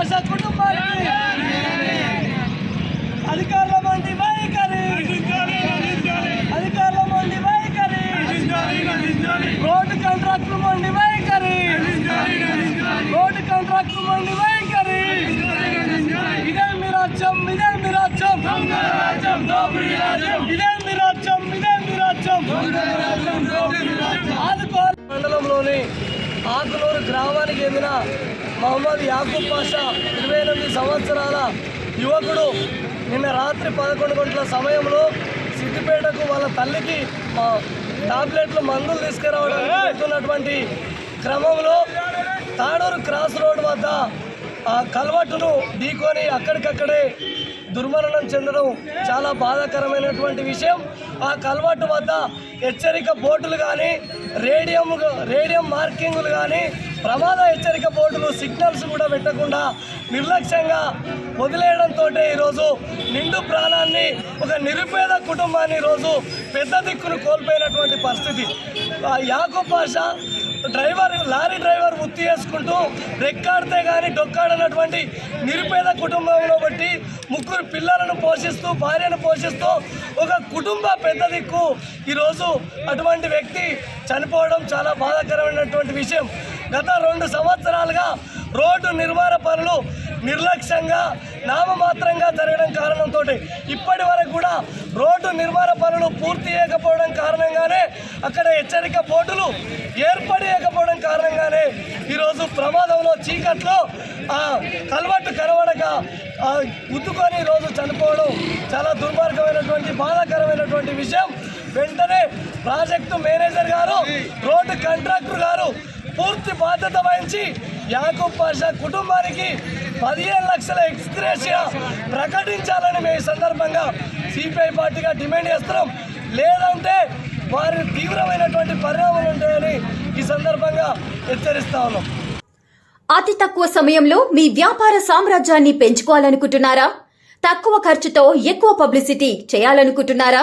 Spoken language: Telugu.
కుటుంబానికి. అధికారుల మంది వైఖరి. అధికారుల మంది వైఖరి. రోడ్డు కాంట్రాక్టుల మంది వైఖరి. రోడ్డు కాంట్రాక్టుల మంది వైఖరి. ఇదే మీ రాజ్యం ఇదే మీ రాజ్యం ఇదే మీ రాజ్యం ఇదే మీ రాజ్యం ఆదుకోవాలి. మండలంలోని ఆకులూరు గ్రామానికి చెందిన మహమ్మద్ యాకూబ్ పాషా ఇరవై ఎనిమిది సంవత్సరాల యువకుడు. నిన్న రాత్రి పదకొండు గంటల సమయంలో సిద్దిపేటకు వాళ్ళ తల్లికి టాబ్లెట్లు మందులు తీసుకురావడానికి వెళ్తున్నటువంటి క్రమంలో తాడూరు క్రాస్ రోడ్ వద్ద ఆ కల్వట్టును ఢీకొని అక్కడికక్కడే దుర్మరణం చెందడం చాలా బాధాకరమైనటువంటి విషయం. ఆ కల్వట్టు వద్ద హెచ్చరిక బోర్డులు కానీ రేడియం రేడియం మార్కింగులు కానీ ప్రమాద హెచ్చరిక బోర్డులు సిగ్నల్స్ కూడా పెట్టకుండా నిర్లక్ష్యంగా వదిలేయడంతో ఈరోజు నిండు ప్రాణాన్ని ఒక నిరుపేద కుటుంబాన్ని ఈరోజు పెద్ద దిక్కును కోల్పోయినటువంటి పరిస్థితి. ఆ యాకూబ్ డ్రైవర్ లారీ డ్రైవర్ వృత్తి చేసుకుంటూ రెక్కాడితే కానీ డొక్కాడనటువంటి నిరుపేద కుటుంబంలో బట్టి ముగ్గురు పిల్లలను పోషిస్తూ భార్యను పోషిస్తూ ఒక కుటుంబ పెద్ద దిక్కు. ఈరోజు అటువంటి వ్యక్తి చనిపోవడం చాలా బాధాకరమైనటువంటి విషయం. గత రెండు సంవత్సరాలుగా రోడ్డు నిర్మాణ పనులు నిర్లక్ష్యంగా నామమాత్రంగా జరగడం కారణంతో ఇప్పటి వరకు కూడా రోడ్డు నిర్మాణ పనులు పూర్తి చేయకపోవడం కారణంగానే అక్కడ హెచ్చరిక బోర్డులు ఏర్పడేయకపోవడం కారణంగానే ఈరోజు ప్రమాదంలో చీకట్లో ఆ కలవట్టు కనబడక ఆ, గుద్దుకొని ఈరోజు చనిపోవడం చాలా దుర్మార్గమైనటువంటి బాధాకరమైనటువంటి విషయం. వెంటనే ప్రాజెక్టు మేనేజర్ గారు రోడ్డు కాంట్రాక్టర్ గారు పూర్తి బాధ్యత వహించి యాకూబ్ పాషా కుటుంబానికి పదిహేను లక్షల ఎక్స్గ్రేషియా ప్రకటించాలని మేము ఈ సందర్భంగా సిపిఐ పార్టీగా డిమాండ్ చేస్తున్నాం. లేదంటే వారి తీవ్రమైనటువంటి పరిణామాలు ఉంటాయని ఈ సందర్భంగా హెచ్చరిస్తా ఉన్నాం. అతి తక్కువ సమయంలో మీ వ్యాపార సామ్రాజ్యాన్ని పెంచుకోవాలనుకుంటున్నారా? తక్కువ ఖర్చుతో ఎక్కువ పబ్లిసిటీ చేయాలనుకుంటున్నారా?